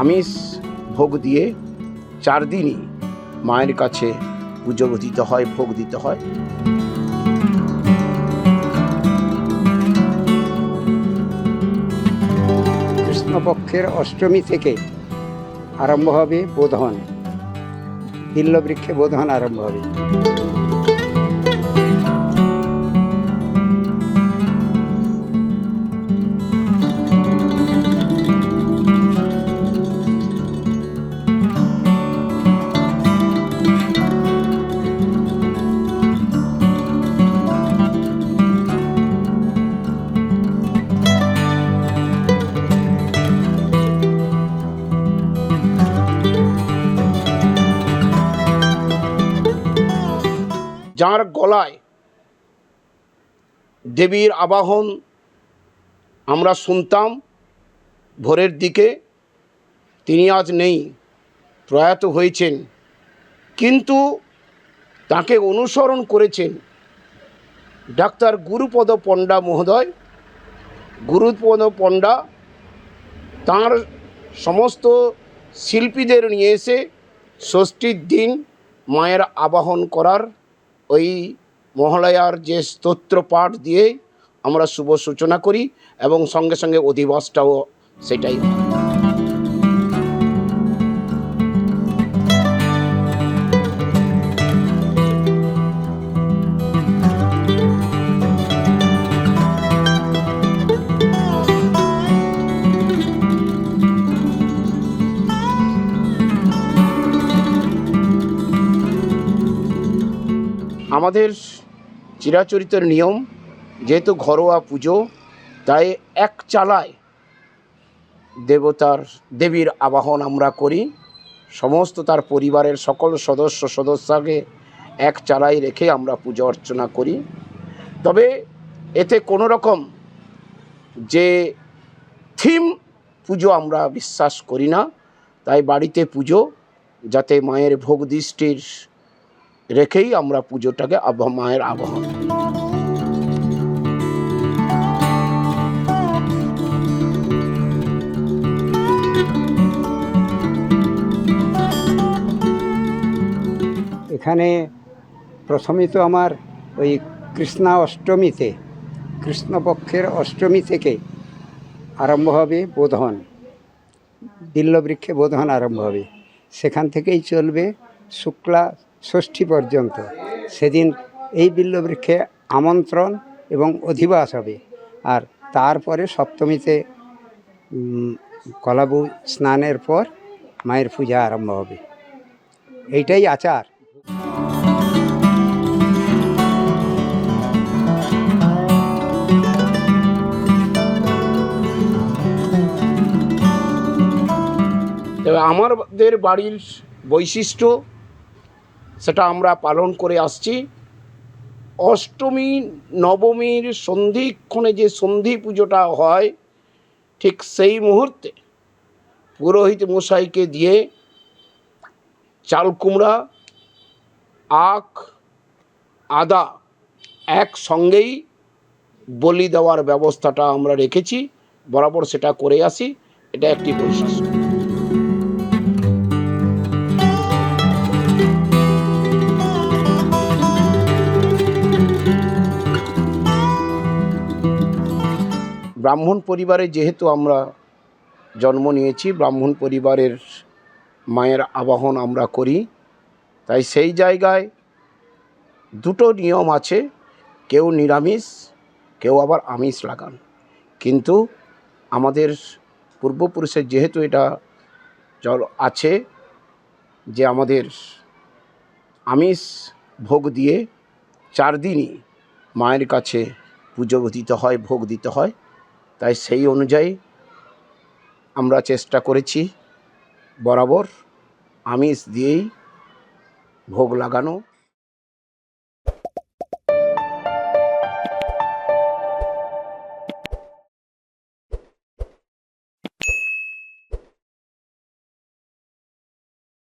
আমিষ ভোগ দিয়ে চার দিনই মায়ের কাছে পুজো দিতে হয়, ভোগ দিতে হয়। কৃষ্ণপক্ষের অষ্টমী থেকে আরম্ভ হবে বোধন বিল্লবৃক্ষে বোধন আরম্ভ হবে। যার গলায় দেবীর আবাহন আমরা শুনতাম, ভোরের দিকে তিনি আজ নেই, প্রয়াত হয়েছেন। কিন্তু তাকে অনুসরণ করেছেন ডাক্তার গুরুপদ পণ্ডা মহোদয়। গুরুপদ পণ্ডা তার সমস্ত শিল্পীদের নিয়ে এসে ষষ্ঠীর দিন মায়ের আবাহন করার ওই মহালয়ার যে স্তোত্র পাঠ দিয়ে আমরা শুভ সূচনা করি এবং সঙ্গে সঙ্গে অধিবাসটাও সেটাই আমাদের চিরাচরিতের নিয়ম, যেহেতু ঘরোয়া পুজো, তাই এক চালায় দেবতার, দেবীর আবাহন আমরা করি। সমস্ত তার পরিবারের সকল সদস্য সদস্যকে এক চালায় রেখে আমরা পুজো অর্চনা করি। তবে এতে কোনো রকম যে থিম পুজো আমরা বিশ্বাস করি না। তাই বাড়িতে পুজো, যাতে মায়ের ভোগ দৃষ্টির রেখেই আমরা পুজোটাকে আবহ মায়ের আবহাওয়া। এখানে প্রথমে তো আমার ওই কৃষ্ণা অষ্টমীতে, কৃষ্ণপক্ষের অষ্টমী থেকে আরম্ভ হবে বোধন বিল্লবৃক্ষে বোধন আরম্ভ হবে। সেখান থেকেই চলবে শুক্লা ষষ্ঠী পর্যন্ত। সেদিন এই বিল্লবৃক্ষে আমন্ত্রণ এবং অধিবাস হবে। আর তারপরে সপ্তমীতে কলাবু স্নানের পর মায়ের পূজা আরম্ভ হবে। এইটাই আচার। তবে আমাদের বাড়ির বৈশিষ্ট্য সেটা আমরা পালন করে আসছি। অষ্টমী, নবমীর সন্ধিক্ষণে যে সন্ধি পুজোটা হয়, ঠিক সেই মুহূর্তে পুরোহিত মশাইকে দিয়ে চাল কুমড়া আখ, আদা একসঙ্গেই বলি দেওয়ার ব্যবস্থাটা আমরা রেখেছি, বরাবর সেটা করে আসি। এটা একটি বৈশিষ্ট্য। ব্রাহ্মণ পরিবারে যেহেতু আমরা জন্ম নিয়েছি, ব্রাহ্মণ পরিবারের মায়ের আবাহন আমরা করি। তাই সেই জায়গায় দুটো নিয়ম আছে, কেউ নিরামিষ, কেউ আবার আমিষ লাগান। কিন্তু আমাদের পূর্বপুরুষের যেহেতু এটা জল আছে যে আমাদের আমিষ ভোগ দিয়ে চার দিনই মায়ের কাছে পুজো দিতে হয়, ভোগ দিতে হয় তাই সেই অনুযায়ী আমরা চেষ্টা করেছি বরাবর আমিষ দিয়েই ভোগ লাগানো